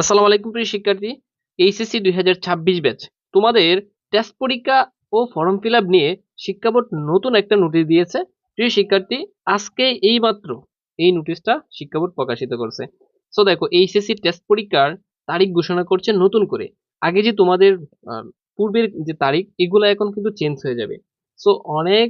আসসালামু আলাইকুম প্রিয় শিক্ষার্থী, এইচএসসি দুই হাজার ছাব্বিশ ব্যাচ। তোমাদের টেস্ট পরীক্ষা ও ফর্ম ফিল নিয়ে শিক্ষা বোর্ড নতুন একটা নোটিশ দিয়েছে। প্রিয় শিক্ষার্থী, আজকে এই মাত্র এই নোটিশটা শিক্ষা বোর্ড প্রকাশিত করছে। সো দেখো, এইচএসসি টেস্ট পরীক্ষার তারিখ ঘোষণা করছে নতুন করে। আগে যে তোমাদের পূর্বের যে তারিখ, এগুলো এখন কিন্তু চেঞ্জ হয়ে যাবে। সো অনেক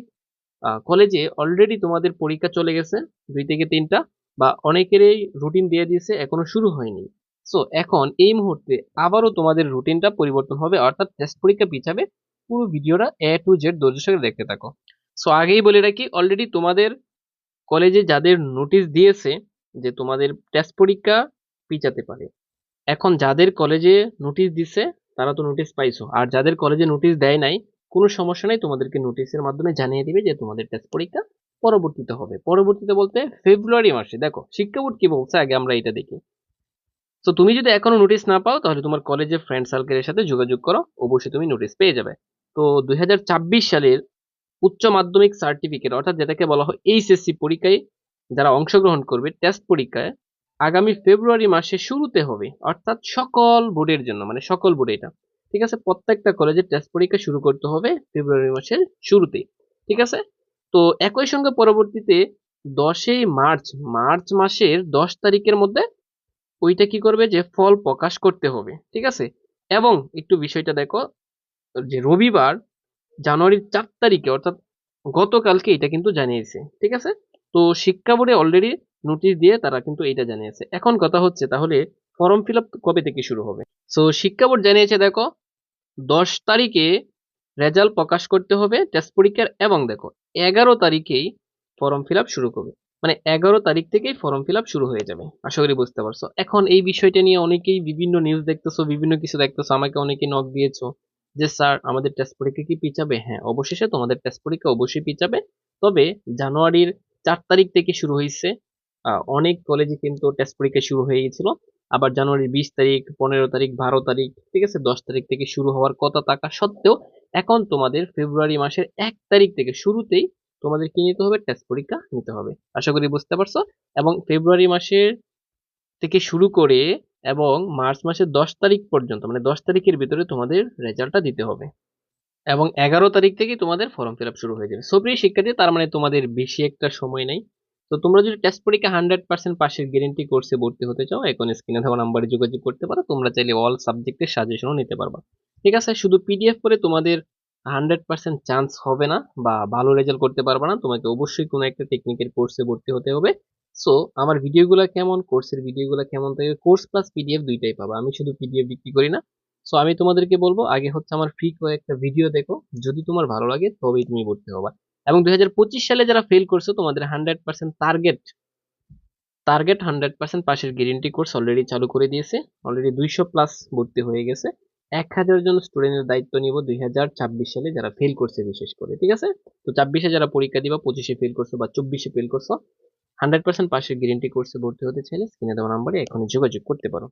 কলেজে অলরেডি তোমাদের পরীক্ষা চলে গেছে, দুই থেকে তিনটা, বা অনেকেরই রুটিন দিয়ে দিয়েছে, এখনও শুরু হয়নি। সো এখন এই মুহূর্তে আবারও তোমাদের রুটিনটা পরিবর্তন হবে, অর্থাৎ টেস্ট পরীক্ষা পিছাবে পুরো ভিডিওটা এ টু জেড ধৈর্য সঙ্গে দেখতে থাকো। সো আগেই বলে রাখি অলরেডি তোমাদের কলেজে যাদের নোটিশ দিয়েছে যে তোমাদের টেস্ট পরীক্ষা পিছাতে পারে, এখন যাদের কলেজে নোটিশ দিছে, তারা তো নোটিশ পাইছো। আর যাদের কলেজে নোটিশ দেয় নাই, কোনো সমস্যা নাই, তোমাদেরকে নোটিশের মাধ্যমে জানিয়ে দিবে যে তোমাদের টেস্ট পরীক্ষা পরবর্তীতে হবে। পরবর্তীতে বলতে ফেব্রুয়ারি মাসে, দেখো, শিক্ষা বোর্ড কি বলছে? আগে আমরা এটা দেখি। তো তুমি যদি এখনও নোটিশ না পাও, তাহলে তোমার কলেজের ফ্রেন্ড সার্কেলের সাথে যোগাযোগ করো, অবশ্যই তুমি নোটিশ পেয়ে যাবে। তো, দুই সালের উচ্চ মাধ্যমিক সার্টিফিকেট অর্থাৎ যেটাকে বলা হয় এইচএসসি পরীক্ষায় যারা অংশগ্রহণ করবে টেস্ট পরীক্ষায়, আগামী ফেব্রুয়ারি মাসে শুরুতে হবে। অর্থাৎ সকল বোর্ডের জন্য মানে সকল বোর্ডে এটা। ঠিক আছে? প্রত্যেকটা কলেজে টেস্ট পরীক্ষা শুরু করতে হবে ফেব্রুয়ারি মাসের শুরুতেই। ঠিক আছে? তো, একই সঙ্গে পরবর্তীতে দশই মার্চ মার্চ মাসের দশ তারিখের মধ্যে ওইটা কি করবে যে ফল প্রকাশ করতে হবে, ঠিক আছে? এবং একটু বিষয়টা দেখো, যে রবিবার জানুয়ারির চার তারিখে, অর্থাৎ গতকালকে এটা কিন্তু জানিয়েছে, ঠিক আছে? তো শিক্ষা বোর্ডে অলরেডি নোটিশ দিয়ে তারা কিন্তু এটা জানিয়েছে। এখন কথা হচ্ছে তাহলে ফর্ম ফিল আপ কবে থেকে শুরু হবে? সো শিক্ষা বোর্ড জানিয়েছে দেখো, দশ তারিখে রেজাল্ট প্রকাশ করতে হবে টেস্ট পরীক্ষার, এবং দেখো, এগারো তারিখেই ফর্ম ফিল শুরু করবে। মানে এগারো তারিখ থেকেই ফর্ম ফিল আপ শুরু হয়ে যাবে, আশা করি বুঝতে পারছ। এখন এই বিষয়টা নিয়ে অনেকেই বিভিন্ন নিউজ দেখতেছো, বিভিন্ন কিছু দেখতেছো, আমাকে অনেকে নক দিয়েছ যে, স্যার, আমাদের টেস্ট পরীক্ষা কি পিছাবে? হ্যাঁ অবশেষে তোমাদের টেস্ট পরীক্ষা অবশ্যই পিছাবে। তবে জানুয়ারির চার তারিখ থেকে শুরু হয়েছে অনেক কলেজে কিন্তু টেস্ট পরীক্ষা শুরু হয়ে গেছিল আবার জানুয়ারির বিশ তারিখ, পনেরো তারিখ, বারো তারিখ, ঠিক আছে, দশ তারিখ থেকে শুরু হওয়ার কথা থাকা সত্ত্বেও এখন তোমাদের ফেব্রুয়ারি মাসের এক তারিখ থেকে শুরুতেই তোমাদের কি নিতে হবে টেস্ট পরীক্ষা নিতে হবে। আশা করি বুঝতে পারছ? এবং ফেব্রুয়ারি মাসের থেকে শুরু করে এবং মার্চ মাসের দশ তারিখ পর্যন্ত মানে দশ তারিখের ভিতরে তোমাদের রেজাল্টটা দিতে হবে। এবং এগারো তারিখ থেকে তোমাদের ফর্ম ফিল শুরু হয়ে যাবে। সো প্রিয় শিক্ষার্থী, তার মানে তোমাদের বেশি একটা সময় নেই। তো তোমরা যদি টেস্ট পরীক্ষা হান্ড্রেড পার্সেন্ট পাশের গ্যারেন্টি কোর্সে ভর্তি হতে চাও, এখন স্ক্রিনে দেওয়া নাম্বারে যোগাযোগ করতে পারো। তোমরা চাইলে অল সাবজেক্টের সাজেশনও নিতে পারবা। ঠিক আছে? শুধু পিডিএফ করে তোমাদের হান্ড্রেড পার্সেন্ট চান্স হবে না বা ভালো রেজাল্ট করতে পারবে না। তোমাকে অবশ্যই কোনো একটা টেকনিকের কোর্সে ভর্তি হতে হবে। সো আমার ভিডিওগুলো কেমন? কোর্সের ভিডিওগুলো কেমন? থাকে কোর্স প্লাস পিডিএফ দুইটাই পাবা। আমি শুধু পিডিএফ বিক্রি করি না। সো আমি তোমাদেরকে বলব, আগে হচ্ছে আমার ফ্রি কয়েকটা ভিডিও দেখো। যদি তোমার ভালো লাগে, তবেই তুমি ভর্তি হবা। এবং দু হাজার পঁচিশ সালে যারা ফেল করছ, তোমাদের hundred percent target target hundred percent পাশের গ্যারেন্টি কোর্স অলরেডি চালু করে দিয়েছে। অলরেডি দুইশো প্লাস ভর্তি হয়ে গেছে। এক হাজার জন স্টুডেন্টের দায়িত্ব নিব দুই হাজার ছাব্বিশ সালে যারা ফেল করছে বিশেষ করে, ঠিক আছে? তো ছাব্বিশে যারা পরীক্ষা দিবা, পঁচিশে ফেল করছ বা চব্বিশে ফেল করছ হান্ড্রেড পার্সেন্ট পাশের গ্যারেন্টি কোর্সে ভর্তি হতে চাইলে স্ক্রিনে দেওয়া নাম্বারে এখনই যোগাযোগ করতে পারো।